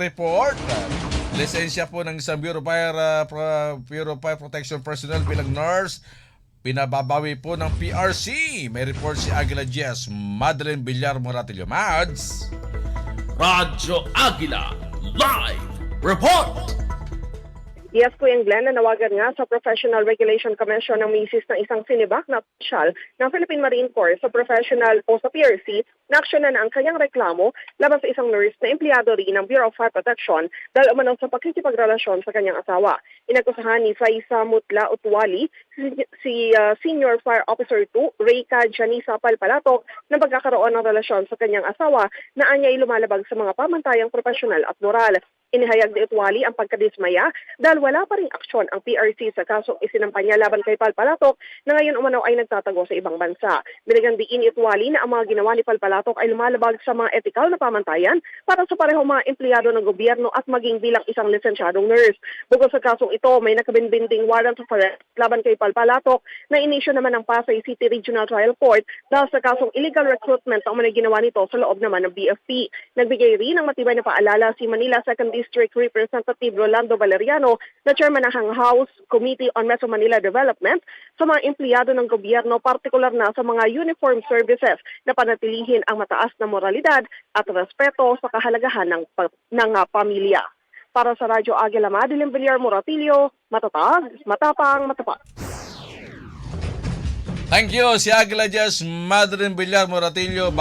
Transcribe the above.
report. Lisensya po ng isang Bureau Fire, uh, Bureau Fire Protection Personnel bilang nurse. Pinababawi po ng PRC. May report si Aguila Jess, Madeline Villar Moratillo. Mads! Radyo Agila Live Report! Yes, Kuya Glenn, nanawagan nga sa Professional Regulation Commission ng misis ng isang sinibak na opisyal ng Philippine Marine Corps sa professional o sa PRC na aksyonan na ang kanyang reklamo laban sa isang nurse na empleyado rin ng Bureau of Fire Protection dahil umano sa pakikipagrelasyon sa kanyang asawa. Inakusahan ni Faisa Mutla Utwali, si, si uh, Senior Fire Officer 2, Reyka Janisa Palpalato, na pagkakaroon ng relasyon sa kanyang asawa na anya'y lumalabag sa mga pamantayang profesional at moral. Inihayag ni Utwali ang pagkadismaya dahil wala pa ring aksyon ang PRC sa kasong isinampanya laban kay Palpalatok na ngayon umano ay nagtatago sa ibang bansa. Binigyan diin ni Utwali na ang mga ginawa ni Palpalatok ay lumalabag sa mga ethical na pamantayan para sa parehong mga empleyado ng gobyerno at maging bilang isang lisensyadong nurse. Bukod sa kasong ito, may nakabinbinding warrant of arrest laban kay Palpalatok na inisyo naman ng Pasay City Regional Trial Court dahil sa kasong illegal recruitment na umunay ginawa nito sa loob naman ng BFP. Nagbigay rin ng matibay na paalala si Manila 2nd District Representative Rolando Valeriano na chairman ng House Committee on Metro Manila Development sa mga empleyado ng gobyerno, partikular na sa mga uniform services na panatilihin ang mataas na moralidad at respeto sa kahalagahan ng, ng ah, pamilya. Para sa Radyo Agila Madilim Villar Moratilio, matatag, matapang, matapat. Thank you, si Aguila Jess, Madeline Villar Moratillo.